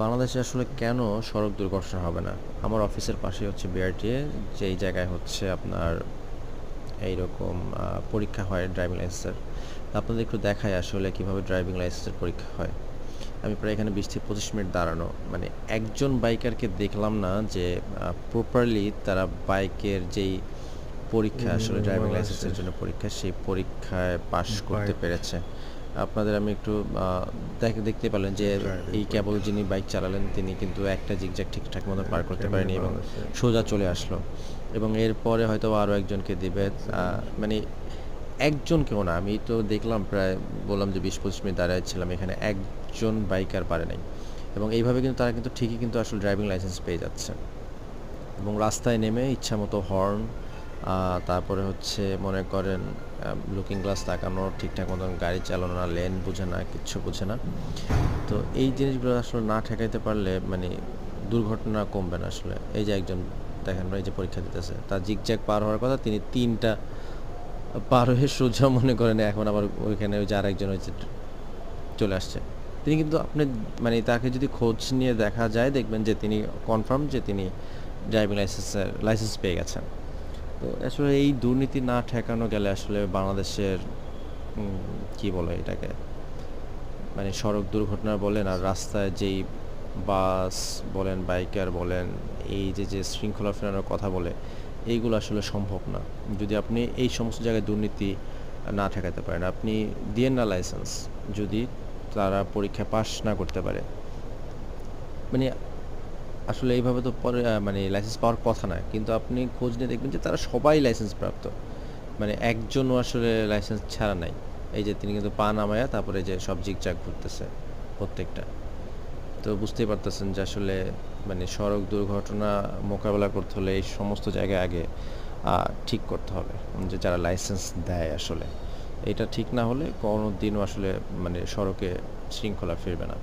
বাংলাদেশে আসলে কেন সড়ক দুর্ঘটনা হবে না? আমার অফিসের পাশে হচ্ছে বিআরটিএ যেই জায়গায় হচ্ছে আপনার এইরকম পরীক্ষা হয় ড্রাইভিং লাইসেন্সের আপনাদের একটু দেখায় আসলে কীভাবে ড্রাইভিং লাইসেন্সের পরীক্ষা হয়। আমি প্রায় এখানে বিশ থেকে পঁচিশ মিনিট দাঁড়ানো। মানে একজন বাইকারকে দেখলাম না যে প্রপারলি তারা বাইকের যেই পরীক্ষা আসলে ড্রাইভিং লাইসেন্সের জন্য পরীক্ষা সেই পরীক্ষায় পাশ করতে পেরেছে। আপনাদের আমি একটু দেখতে পেলেন যে এই কেবল যিনি বাইক চালালেন তিনি কিন্তু একটা জিগজ্যাগ ঠিকঠাক মতো পার করতে পারেনি এবং সোজা চলে আসলো। এবং এরপরে হয়তো আরও একজনকে দিবে। মানে একজনকেও না আমি তো দেখলাম প্রায় বললাম যে বিশ পঁচিশ মিনিট দাঁড়ায় ছিলাম এখানে একজন বাইকার পারে নাই। এবং এইভাবে কিন্তু তারা কিন্তু ঠিকই কিন্তু আসলে ড্রাইভিং লাইসেন্স পেয়ে যাচ্ছে। এবং রাস্তায় নেমে ইচ্ছা মতো হর্ন তারপরে হচ্ছে মনে করেন লুকিং গ্লাস তাকানো, ঠিকঠাক মতন গাড়ি চালানো না লেন বুঝে না, কিচ্ছু বুঝে না। তো এই জিনিসগুলো আসলে না ঠেকাইতে পারলে মানে দুর্ঘটনা কমবে না আসলে। এই যে একজন দেখেন, এই যে পরীক্ষা দিতেছে, তার জিগজ্যাগ পার হওয়ার কথা তিনি তিনটা পার হয়ে সোজা মনে করেন, এখন আবার ওইখানে ওই যে আরেকজন হয়েছে চলে আসছে। তিনি কিন্তু আপনি মানে তাকে যদি খোঁজ নিয়ে দেখা যায়, দেখবেন যে তিনি কনফার্ম যে তিনি ড্রাইভিং লাইসেন্সের লাইসেন্স পেয়ে গেছেন। তো আসলে এই দুর্নীতি না ঠেকানো গেলে আসলে বাংলাদেশের কি বলে এটাকে মানে সড়ক দুর্ঘটনা বলেন আর রাস্তায় যেই বাস বলেন, বাইকার বলেন, এই যে যে শৃঙ্খলা ফেরানোর কথা বলে, এইগুলো আসলে সম্ভব না। যদি আপনি এই সমস্ত জায়গায় দুর্নীতি না ঠেকাতে পারেন, আপনি দিয়েন না লাইসেন্স যদি তারা পরীক্ষা পাস না করতে পারে মানে আসলে এইভাবে তো পরে মানে লাইসেন্স পাওয়ার কথা না। কিন্তু আপনি খোঁজ নিয়ে দেখবেন যে তারা সবাই লাইসেন্স প্রাপ্ত। মানে একজনও আসলে লাইসেন্স ছাড়া নাই। এই যে তিনি কিন্তু পা নামায়া তারপরে যে সব জিগজাগ ঘুরতেছে প্রত্যেকটা। তো বুঝতেই পারতেছেন যে আসলে মানে সড়ক দুর্ঘটনা মোকাবেলা করতে হলে এই সমস্ত জায়গায় আগে ঠিক করতে হবে যে যারা লাইসেন্স দেয় আসলে। এটা ঠিক না হলে কোনো দিনও আসলে মানে সড়কে শৃঙ্খলা ফিরবে না।